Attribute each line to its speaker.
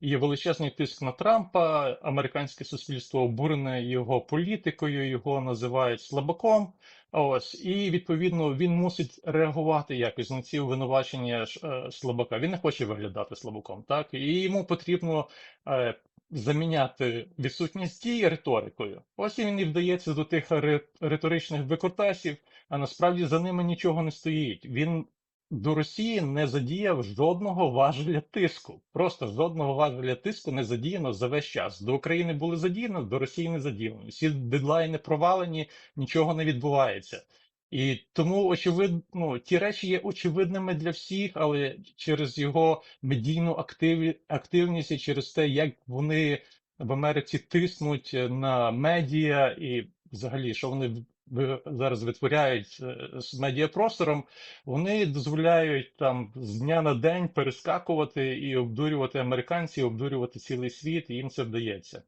Speaker 1: Є величезний тиск на Трампа. Американське суспільство обурене його політикою, його називають слабаком. Ось і відповідно він мусить реагувати якось на ці обвинувачення е, слабака. Він не хоче виглядати слабаком, так і йому потрібно е, заміняти відсутність дій риторикою. Ось він і вдається до тих ри- риторичних викрутасів, а насправді за ними нічого не стоїть. Він до Росії не задіяв жодного важеля тиску. Просто жодного важеля тиску не задіяно за весь час. До України були задіяно, до Росії не задіяно. Всі дедлайни провалені, нічого не відбувається. І тому очевидно, ну, ті речі є очевидними для всіх, але через його медійну активі, активність і через те, як вони в Америці тиснуть на медіа, і взагалі, що вони зараз витворяють е, з медіапростором, вони дозволяють там з дня на день перескакувати і обдурювати американців, обдурювати цілий світ, і їм це вдається.